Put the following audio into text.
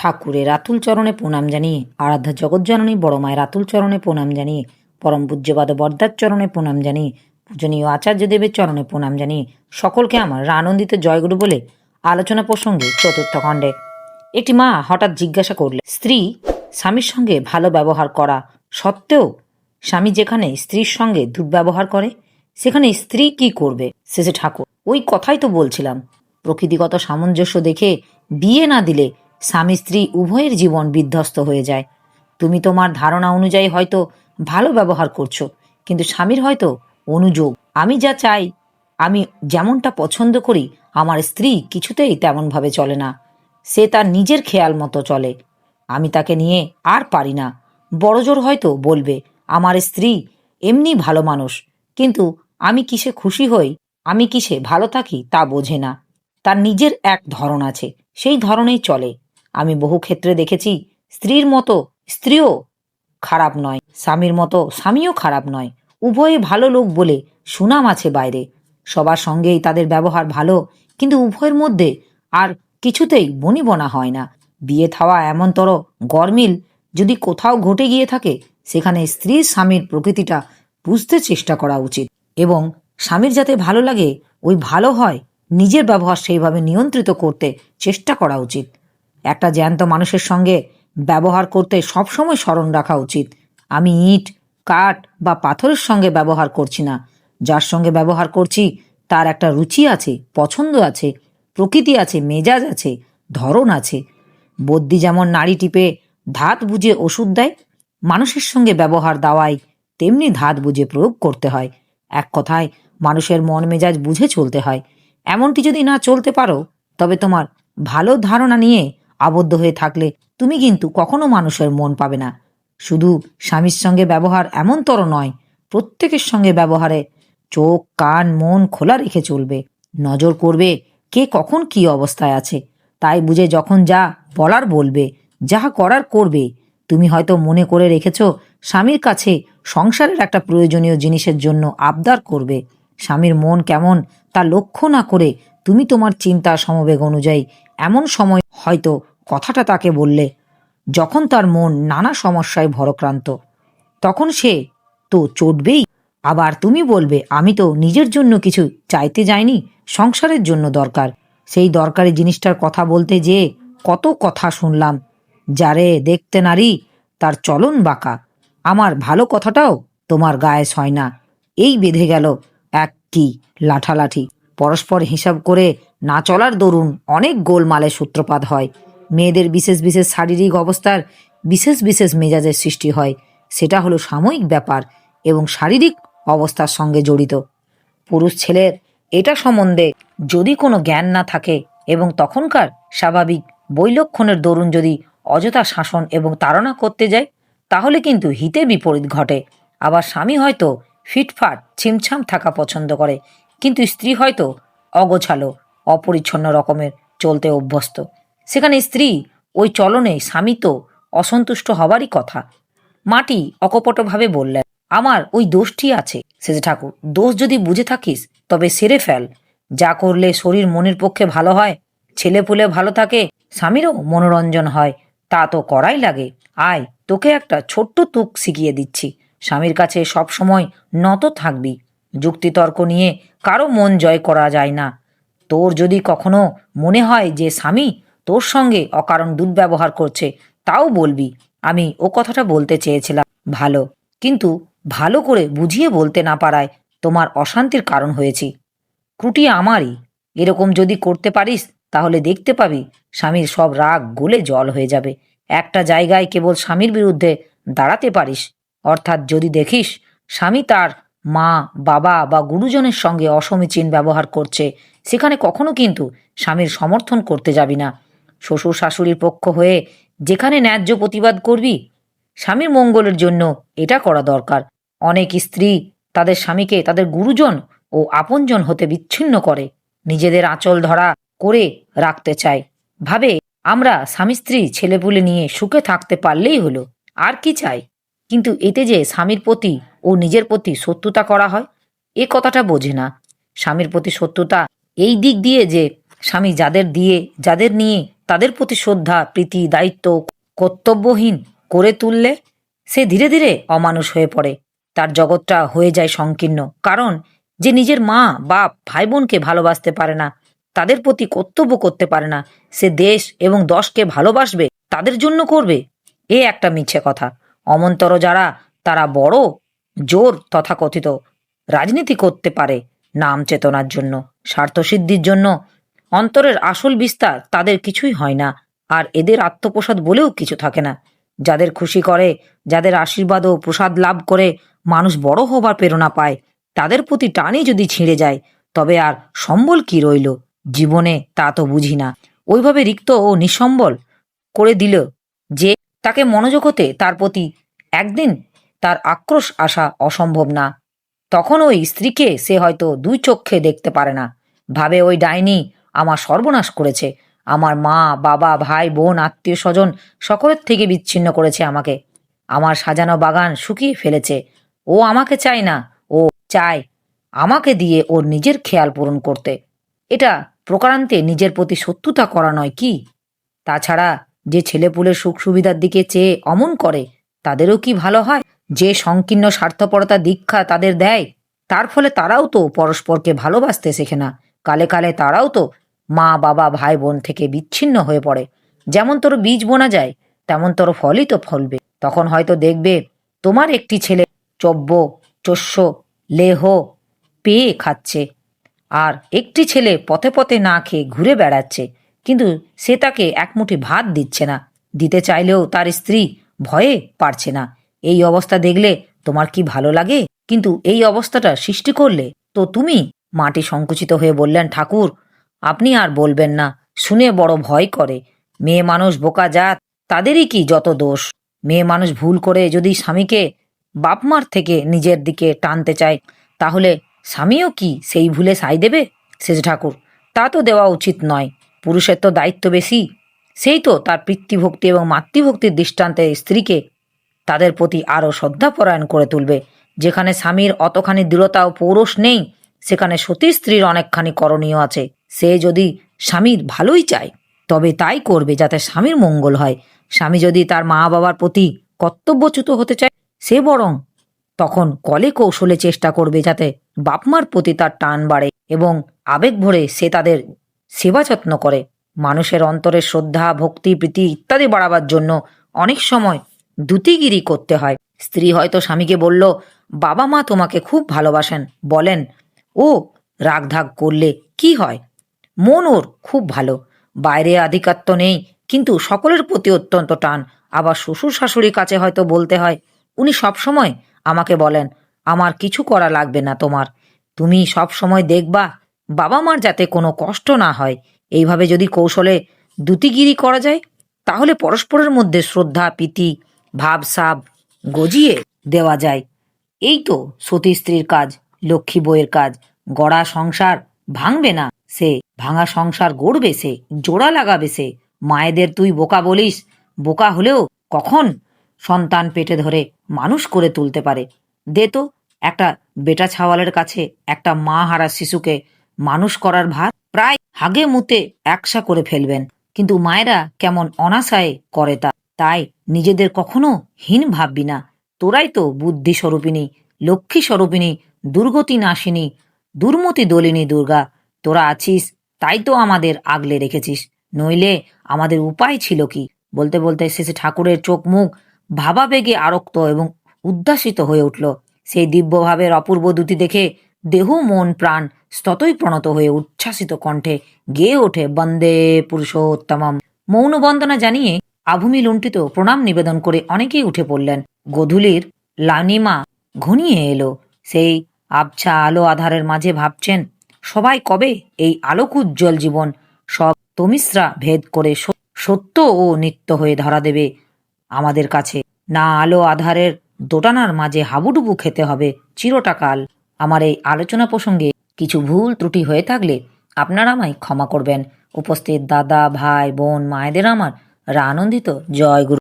ঠাকুরের রাতুল চরণে প্রণাম জানিয়ে, আরাধ্যা জগজ্জননী বড় মায়ের রাতুল চরণে প্রণাম জানিয়ে, পরম পূজ্যবাদ বরদার চরণে প্রণাম জানিয়ে, পূজনীয় আচার্য দেবের চরণে প্রণাম জানিয়ে সকলকে আমার আনন্দিত জয়গুরু বলে আলোচনা প্রসঙ্গে চতুর্থ খণ্ডে। একটি মা হঠাৎ জিজ্ঞাসা করলে, স্ত্রী, স্বামীর সঙ্গে ভালো ব্যবহার করা সত্ত্বেও স্বামী যেখানে স্ত্রীর সঙ্গে দুর্ব্যবহার করে, সেখানে স্ত্রী কি করবে? শেষে ঠাকুর, ওই কথাই তো বলছিলাম। প্রকৃতিগত সামঞ্জস্য দেখে বিয়ে না দিলে স্বামী স্ত্রী উভয়ের জীবন বিধ্বস্ত হয়ে যায়। তুমি তোমার ধারণা অনুযায়ী হয়তো ভালো ব্যবহার করছ, কিন্তু স্বামীর হয়তো অনুযোগ। আমি যা চাই, আমি যেমনটা পছন্দ করি, আমার স্ত্রী কিছুতেই তেমনভাবে চলে না। সে তার নিজের খেয়াল মতো চলে। আমি তাকে নিয়ে আর পারি না। বড়জোর হয়তো বলবে, আমার স্ত্রী এমনি ভালো মানুষ, কিন্তু আমি কিসে খুশি হই, আমি কিসে ভালো থাকি তা বোঝে না। তার নিজের এক ধরন আছে, সেই ধরনেই চলে। আমি বহু ক্ষেত্রে দেখেছি, স্ত্রীর মতো স্ত্রীও খারাপ নয়, স্বামীর মতো স্বামীও খারাপ নয়। উভয়ে ভালো লোক বলে সুনাম আছে বাইরে। সবার সঙ্গেই তাদের ব্যবহার ভালো, কিন্তু উভয়ের মধ্যে আর কিছুতেই বনিবনা হয় না। বিয়ে থাওয়া এমনতর গরমিল যদি কোথাও ঘটে গিয়ে থাকে, সেখানে স্ত্রী স্বামীর প্রকৃতিটা বুঝতে চেষ্টা করা উচিত। এবং স্বামীর যাতে ভালো লাগে, ওই ভালো হয়, নিজের ব্যবহার সেইভাবে নিয়ন্ত্রিত করতে চেষ্টা করা উচিত। একটা জ্যান্ত মানুষের সঙ্গে ব্যবহার করতে সবসময় স্মরণ রাখা উচিত। আমি ইট, কাঠ বা পাথরের সঙ্গে ব্যবহার করছি না। যার সঙ্গে ব্যবহার করছি, তার একটা রুচি আছে, পছন্দ আছে, প্রকৃতি আছে, মেজাজ আছে, ধরন আছে। বদ্যি যেমন নাড়ি টিপে ধাত বুঝে ওষুধ দেয়, মানুষের সঙ্গে ব্যবহার দাওয়াই তেমনি ধাত বুঝে প্রয়োগ করতে হয়। এক কথায়, মানুষের মন মেজাজ বুঝে চলতে হয়। এমনটি যদি না চলতে পারো, তবে তোমার ভালো ধারণা নিয়ে আবদ্ধ হয়ে থাকলে তুমি কিন্তু কখনো মানুষের মন পাবে না। শুধু স্বামীর সঙ্গে ব্যবহার এমনতর নয়, প্রত্যেকের সঙ্গে ব্যবহারে চোখ, কান, মন খোলা রেখে চলবে। নজর করবে কে কখন কি অবস্থায় আছে। তাই বুঝে যখন যা বলার বলবে, যাহা করার করবে, তুমি হয়তো মনে করে রেখেছ স্বামীর কাছে সংসারের একটা প্রয়োজনীয় জিনিসের জন্য আবদার করবে। স্বামীর মন কেমন তা লক্ষ্য না করে তুমি তোমার চিন্তা সমবেগ অনুযায়ী এমন সময় হয়তো কথাটা তাকে বললে, যখন তার মন নানা সমস্যায় ভরক্রান্ত, তখন সে, তো চটবেই, আবার তুমি বলবে, আমি তো নিজের জন্য কিছু চাইতে যাইনি, সংসারের জন্য দরকার। সেই দরকারি জিনিসটার কথা বলতে যে কত কথা শুনলাম। যারে দেখতে নারী, তার চলন বাঁকা। আমার ভালো কথাটাও তোমার গায়ে সয় না। এই বেঁধে গেল এক কি লাঠালাঠি। পরস্পর হিসাব করে না চলার দরুন অনেক গোলমালের সূত্রপাত হয়। মেয়েদের বিশেষ বিশেষ শারীরিক অবস্থার বিশেষ বিশেষ মেজাজের সৃষ্টি হয়। সেটা হলো সাময়িক ব্যাপার এবং শারীরিক অবস্থার সঙ্গে জড়িত। পুরুষ ছেলের এটা সম্বন্ধে যদি কোনো জ্ঞান না থাকে এবং তখনকার স্বাভাবিক বৈলক্ষণের দরুন যদি অযথা শাসন এবং তাড়না করতে যায়, তাহলে কিন্তু হিতে বিপরীত ঘটে। আবার স্বামী হয়তো ফিটফাট, ছিমছাম থাকা পছন্দ করে, কিন্তু স্ত্রী হয়তো অগোছালো, অপরিচ্ছন্ন রকমের চলতে অভ্যস্ত। সেখানে স্ত্রী, ওই চলনে স্বামী তো অসন্তুষ্ট হবারই কথা। মাটি অকপটভাবে বললেন, আমার ওই দোষটি আছে, সেজে ঠাকুর। দোষ যদি বুঝে থাকিস, তবে সেরে ফেল। যা করলে শরীর মনের পক্ষে ভালো হয় ছেলে পুলে ভালো থাকে, স্বামীরও মনোরঞ্জন হয়, তা তো করাই লাগে। আয়, তোকে একটা ছোট্ট তুক শিখিয়ে দিচ্ছি। স্বামীর কাছে সব সময় নত থাকবি। যুক্তিতর্ক নিয়ে কারও মন জয় করা যায় না। তোর যদি কখনো মনে হয় যে স্বামী তোর সঙ্গে অকারণ দুর্ব্যবহার করছে, তাও বলবি। আমি ও কথাটা বলতে চেয়েছিলাম। ভালো। কিন্তু ভালো করে বুঝিয়ে বলতে না পারায় তোমার অশান্তির কারণ হয়েছি। ত্রুটি আমারই। এরকম যদি করতে পারিস, তাহলে দেখতে পাবি স্বামীর সব রাগ গলে জল হয়ে যাবে। একটা জায়গায় কেবল স্বামীর বিরুদ্ধে দাঁড়াতে পারিস। অর্থাৎ যদি দেখিস স্বামী তার মা, বাবা বা গুরুজনের সঙ্গে অসমীচীন ব্যবহার করছে, সেখানে কখনো কিন্তু স্বামীর সমর্থন করতে যাবি না। শ্বশুর শাশুড়ির পক্ষ হয়ে যেখানে ন্যায্য প্রতিবাদ করবি, স্বামীর মঙ্গলের জন্য এটা করা দরকার। অনেক স্ত্রী তাদের স্বামীকে তাদের গুরুজন ও আপনজন হতে বিচ্ছিন্ন করে, নিজেদের আঁচল ধরা করে রাখতে চায়। ভাবে, আমরা স্বামী স্ত্রী ছেলেপুলে নিয়ে সুখে থাকতে পারলেই হলো, আর কি চাই? কিন্তু এতে যে স্বামীর প্রতি ও নিজের প্রতি শত্রুতা করা হয়, এ কথাটা বোঝে না। স্বামীর প্রতি শত্রুতা এই দিক দিয়ে যে স্বামী যাদের দিয়ে, যাদের নিয়ে তাদের প্রতি শ্রদ্ধা, প্রীতি, দায়িত্ব, কর্তব্যহীন করে তুললে সে ধীরে ধীরে অমানুষ হয়ে পড়ে। তার জগৎটা হয়ে যায় সংকীর্ণ। কারণ যে নিজের মা, বাপ ভাই বোনকে ভালোবাসতে পারে না, তাদের প্রতি কর্তব্য করতে পারে না, সে দেশ এবং দশকে ভালোবাসবে, তাদের জন্য করবে, এ একটা মিছে কথা। অমন্তর যারা, তারা বড়, জোর, তথাকথিত, রাজনীতি করতে পারে নাম চেতনার জন্য, স্বার্থসিদ্ধির জন্য অন্তরের আসল বিস্তার তাদের কিছুই হয় না, আর এদের আত্মপ্রসাদ বলেও কিছু থাকে না। যাদের খুশি করে, যাদের আশীর্বাদ ও প্রসাদ লাভ করে মানুষ বড় হবার প্রেরণা পায়, তাদের প্রতি টানই যদি ছিঁড়ে যায়, তবে আর সম্বল কি রইল? জীবনে তা তো বুঝি না। ওইভাবে রিক্ত ও নিঃসম্বল করে দিল যে তাকে মনোযোগ হতে তার প্রতি একদিন তার আক্রোশ আসা অসম্ভব না। তখন ওই স্ত্রীকে সে হয়তো দুই চক্ষে দেখতে পারে না। ভাবে ওই ডাইনি আমার সর্বনাশ করেছে। আমার মা, বাবা, ভাই, বোন, আত্মীয় স্বজন সকলের থেকে বিচ্ছিন্ন করেছে আমাকে। আমার সাজানো বাগান শুকিয়ে ফেলেছে। ও আমাকে চায় না, ও চায় আমাকে দিয়ে ওর নিজের খেয়াল পূরণ করতে। এটা প্রকারান্তে নিজের প্রতি শত্রুতা করা নয় কি? তাছাড়া যে ছেলেপুলের সুখ সুবিধার দিকে চেয়ে অমন করে, তাদেরও কি ভালো হয়? যে সংকীর্ণ স্বার্থপরতা দীক্ষা তাদের দেয়, তার ফলে তারাও তো পরস্পরকে ভালোবাসতে শেখে না। কালে কালে তারাও তো মা, বাবা, ভাই, বোন থেকে বিচ্ছিন্ন হয়ে পড়ে। যেমন তোর বীজ বোনা যায়, তেমন তোর ফলই তো ফলবে। তখন হয়তো দেখবে তোমার একটি ছেলে চব্য, চস্য, লেহ পেয়ে খাচ্ছে আর একটি ছেলে পথে পথে না খেয়ে ঘুরে বেড়াচ্ছে, কিন্তু সে তাকে একমুঠি ভাত দিচ্ছে না। দিতে চাইলেও তার স্ত্রী ভয়ে পারছে না। এই অবস্থা দেখলে তোমার কি ভালো লাগে? কিন্তু এই অবস্থাটা সৃষ্টি করলে তো তুমি মাটি সংকুচিত হয়ে বললেন, ঠাকুর আপনি আর বলবেন না, শুনে বড় ভয় করে। মেয়ে মানুষ বোকা জাত, তাদেরই কি যত দোষ? মেয়ে মানুষ ভুল করে যদি স্বামীকে বাপমার থেকে নিজের দিকে টানতে চায়, তাহলে স্বামীও কি সেই ভুলে সাই দেবে? শেষ ঠাকুর, তা তো দেওয়া উচিত নয়। পুরুষের তো দায়িত্ব বেশি। সেই তো তার পিতৃভক্তি এবং মাতৃভক্তির দৃষ্টান্তে স্ত্রীকে তাদের প্রতি আরও শ্রদ্ধাপরায়ণ করে তুলবে। যেখানে স্বামীর অতখানি দৃঢ়তা ও পৌরষ নেই, সেখানে সতী স্ত্রীর অনেকখানি করণীয় আছে। সে যদি স্বামীর ভালোই চায়, তবে তাই করবে যাতে স্বামীর মঙ্গল হয়। স্বামী যদি তার মা বাবার প্রতি কর্তব্যচ্যুত হতে চায়, সে বরং তখন কলে কৌশলে চেষ্টা করবে যাতে বাপমার প্রতি তার টান বাড়ে এবং আবেগ ভরে সে তাদের সেবা যত্ন করে। মানুষের অন্তরে শ্রদ্ধা, ভক্তি, প্রীতি ইত্যাদি বাড়াবার জন্য অনেক সময় দুতিগিরি করতে হয়। স্ত্রী হয়তো স্বামীকে বলল, বাবা মা তোমাকে খুব ভালোবাসেন। বলেন, ও রাগধাগ করলে কি হয়? মন ওর খুব ভালো। বাইরে আধিকাত্য নেই, কিন্তু সকলের প্রতি অত্যন্ত টান। আবার শ্বশুর শাশুড়ির কাছে হয়তো বলতে হয়, উনি সবসময় আমাকে বলেন, আমার কিছু করা লাগবে না তোমার। তুমি সব সময় দেখবা, বাবা মার যাতে কোনো কষ্ট না হয়। এইভাবে যদি কৌশলে দুতিগিরি করা যায়, তাহলে পরস্পরের মধ্যে শ্রদ্ধা, প্রীতি ভাব সাব গজিয়ে দেওয়া যায়। এই তো সতী স্ত্রীর কাজ, লক্ষ্মী বইয়ের কাজ। গড়া সংসার ভাঙবে না। সে ভাঙা সংসার গড়বে সে, জোড়া লাগাবে সে। মায়েদের তুই বোকা বলিস, বোকা হলেও কখন সন্তান পেটে ধরে মানুষ করে তুলতে পারে? দে তো একটা বেটা ছাওয়ালের কাছে একটা মা হারা শিশুকে মানুষ করার ভার প্রায় হাগে মুতে একসা করে ফেলবেন। কিন্তু মায়েরা কেমন অনাশায় করে তা। তাই নিজেদের কখনো হীন ভাববি না। তোরাই তো বুদ্ধি স্বরূপিনী লক্ষ্মী স্বরূপিনী দুর্গতি নাশিনী দুর্মতি দলিনী দুর্গা। তোরা আছিস, তাই তো আমাদের আগলে রেখেছিস। নইলে আমাদের উপায় ছিল কি? বলতে বলতে শেষে ঠাকুরের চোখ মুখ ভাবাবেগে আরক্ত এবং উদ্দাসিত হয়ে উঠল। সেই দিব্যভাবের অপূর্ব দুটি দেখে দেহ, মন, প্রাণ স্ততই প্রণত হয়ে উচ্ছ্বাসিত কণ্ঠে গেয়ে ওঠে, বন্দে পুরুষোত্তমম। মৌন বন্দনা জানিয়ে আভূমি লুণ্ঠিত প্রণাম নিবেদন করে অনেকেই উঠে পড়লেন। গধূলির লানিমা ঘনিয়ে এলো। সেই আবছা আলো আধারের মাঝে ভাবছেন সবাই কবে এই আলোক উজ্জ্বল জীবন? সব তমিশ্রা ভেদ করে সত্য ও নিত্য হয়ে ধরা দেবে আমাদের কাছে। না আলো আধারের দোটানার মাঝে হাবুডুবু খেতে হবে চিরটাকাল। আমার এই আলোচনা প্রসঙ্গে কিছু ভুল ত্রুটি হয়ে থাকলে আপনারা আমায় ক্ষমা করবেন। উপস্থিত দাদা, ভাই, বোন, মায়েদের আমার আনন্দিত জয় গুরু